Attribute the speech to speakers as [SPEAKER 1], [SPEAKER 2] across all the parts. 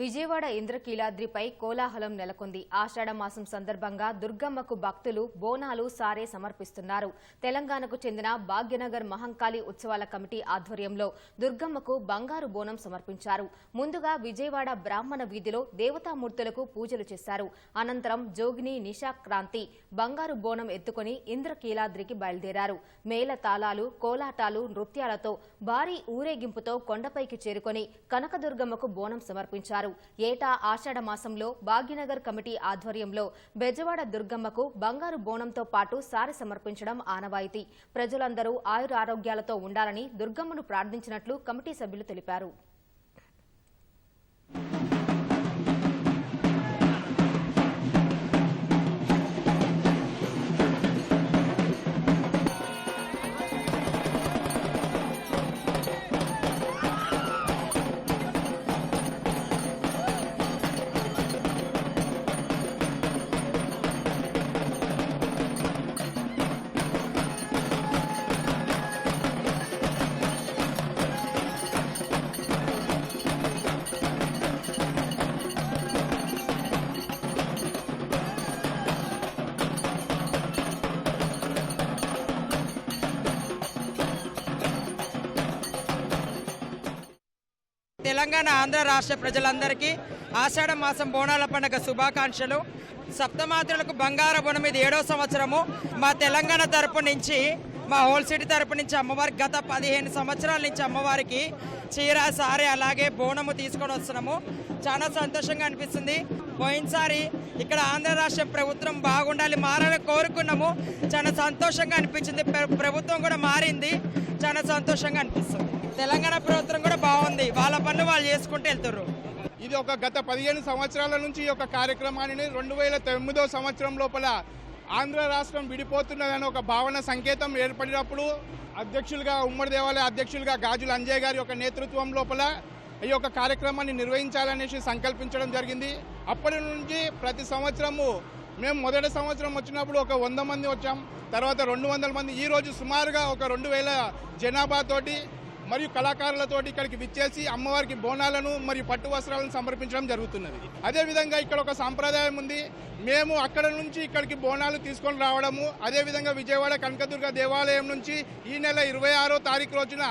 [SPEAKER 1] విజయవాడ ఇంద్రకీలాద్రిపై కోలాహలం నెలకొంది. ఆషాఢమాసం సందర్భంగా దుర్గమ్మకు భక్తులు బోనాలు సారే సమర్పిస్తున్నారు. తెలంగాణకు చెందిన భాగ్యనగర్ మహంకాళి ఉత్సవాల కమిటీ ఆధ్వర్యంలో దుర్గమ్మకు బంగారు బోనం సమర్పించారు. ముందుగా విజయవాడ బ్రాహ్మణ వీధిలో దేవతామూర్తులకు పూజలు చేశారు. అనంతరం జోగిని నిషా క్రాంతి బంగారు బోనం ఎత్తుకుని ఇంద్రకీలాద్రికి బయలుదేరారు. మేళ తాళాలు కోలాటాలు నృత్యాలతో భారీ ఊరేగింపుతో కొండపైకి చేరుకొని కనకదుర్గమ్మకు బోనం సమర్పించారు. ఏటా ఆషాఢ మాసంలో భాగ్యనగర్ కమిటీ ఆధ్వర్యంలో బెజవాడ దుర్గమ్మకు బంగారు బోనంతో పాటు సారి సమర్పించడం ఆనవాయితీ. ప్రజలందరూ ఆయురారోగ్యాలతో ఉండాలని దుర్గమ్మను ప్రార్థించినట్లు కమిటీ సభ్యులు తెలిపారు.
[SPEAKER 2] తెలంగాణ ఆంధ్ర రాష్ట్ర ప్రజలందరికీ ఆషాఢ మాసం బోనాల పండుగ శుభాకాంక్షలు. సప్తమాత్రలకు బంగార బోనం ఇది ఏడో సంవత్సరము. మా తెలంగాణ తరపు నుంచి మా హోల్ సిటీ తరపు నుంచి అమ్మవారికి గత పదిహేను సంవత్సరాల నుంచి అమ్మవారికి చీర సారీ అలాగే బోనము తీసుకొని వస్తున్నాము. చాలా సంతోషంగా అనిపిస్తుంది. పోయినసారి ఇక్కడ ఆంధ్ర రాష్ట్ర ప్రభుత్వం బాగుండాలి మారాలని కోరుకున్నాము. చాలా సంతోషంగా అనిపించింది. ప్రభుత్వం కూడా మారింది. చాలా సంతోషంగా అనిపిస్తుంది. తెలంగాణ ప్రభుత్వం కూడా బాగుంది. వాళ్ళ పనులు వాళ్ళు చేసుకుంటూ వెళ్తారు
[SPEAKER 3] ఇది ఒక గత పదిహేను సంవత్సరాల నుంచి ఈ యొక్క కార్యక్రమాన్ని రెండు వేల తొమ్మిదో సంవత్సరం లోపల ఆంధ్ర రాష్ట్రం విడిపోతున్నదని ఒక భావన సంకేతం ఏర్పడినప్పుడు అధ్యక్షులుగా ఉమ్మడి దేవాలయ అధ్యక్షులుగా గాజుల అంజయ్ గారి యొక్క నేతృత్వం లోపల ఈ యొక్క కార్యక్రమాన్ని నిర్వహించాలనేసి సంకల్పించడం జరిగింది. అప్పటి నుంచి ప్రతి సంవత్సరము మేము మొదటి సంవత్సరం వచ్చినప్పుడు ఒక వంద మంది వచ్చాం. తర్వాత రెండు వందల మంది. ఈ రోజు సుమారుగా ఒక రెండు వేల జనాభాతోటి మరియు కళాకారులతోటి ఇక్కడికి విచ్చేసి అమ్మవారికి బోనాలను మరియు పట్టు వస్త్రాలను సమర్పించడం జరుగుతున్నది. అదేవిధంగా ఇక్కడ ఒక సాంప్రదాయం ఉంది. మేము అక్కడ నుంచి ఇక్కడికి బోనాలు తీసుకొని రావడము అదేవిధంగా విజయవాడ కనకదుర్గ దేవాలయం నుంచి ఈ నెల ఇరవై ఆరో తారీఖు రోజున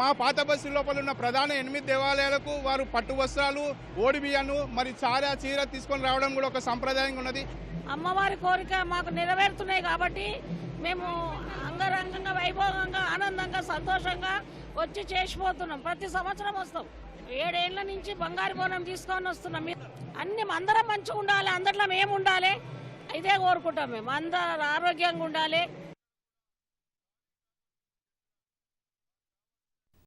[SPEAKER 3] మా పాత బస్సు లోపల ఉన్న ప్రధాన ఎనిమిది దేవాలయాలకు వారు పట్టు వస్త్రాలు ఓడిబియ్యను మరి సారా చీర తీసుకొని రావడం కూడా ఒక సాంప్రదాయంగా ఉన్నది.
[SPEAKER 4] అమ్మవారి కోరిక మాకు నెరవేరుతున్నాయి కాబట్టి మేము అంగరంగంగా వైభవంగా ఆనందంగా సంతోషంగా వచ్చి చేసిపోతున్నాం. ప్రతి సంవత్సరం వస్తాం. ఏడేళ్ళ నుంచి బంగారు బోనం తీసుకొని వస్తున్నాం. అన్ని అందరం మంచిగా ఉండాలి అందరిలో మేము ఉండాలి ఇదే కోరుకుంటాం మేము. అందరు ఆరోగ్యంగా ఉండాలి.